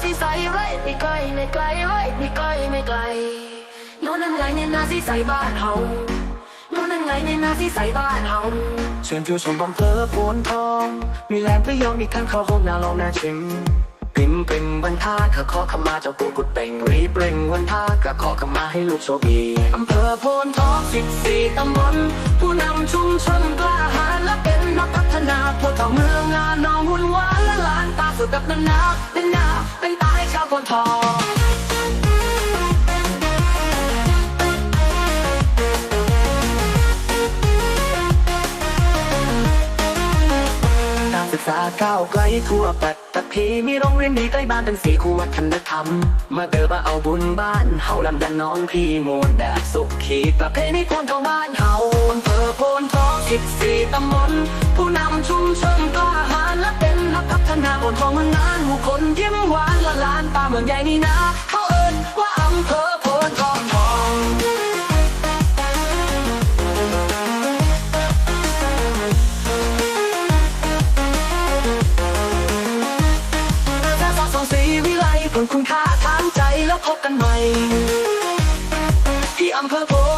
ไม่ไกลไม่ไกลเฮ้ไม่ไกลไม่ไกลโน่นนั่นไงเนี่ยนาที่ใส่บ้านเฮาโน่นนั่นไงเนี่ยนาที่ใส่บ้านเฮาเชิญผู้ชมบำเพอโพนทอง มีแรงพยองมีทั้งเขาห้องนาลองนาชิมปิมเป็นวันท่าข้าขอขมาเจ้าปู่กุดเป่งรีบเร่งวันท่ากระขอขมาให้ลูกโชคดีอำเภอโพนทองสิบสี่ตำบลผู้นำชุมชนกล้าหาญและเป็นนักพัฒนา สุดแบบนั้นนาเป็นหน้าเป็นตาให้ชาวโพนทองการศึกษาก้าวไกลทั่วปัตตภีมีโรงเรียนดีใกล้บ้านเป็นสีคู่วัฒนธรรม มาเดินมาเอาบุญบ้านเฮาลำดันน้องพี่โมนแบบสุขีประเพณีคนของบ้านเฮาอำเภอโพนทองสิบสี่ตำบลผู้นำชุมชน นทองเมืองนานผู้คนยิ้มหวานละลานตาเมืองใหญ่นี่นะเขาเอิ้นว่าอำเภอโพนทองทองแค่สองสองสีวิไลผลคุณค่าทางใจแล้วพบกันใหม่ที่อำเภอโพ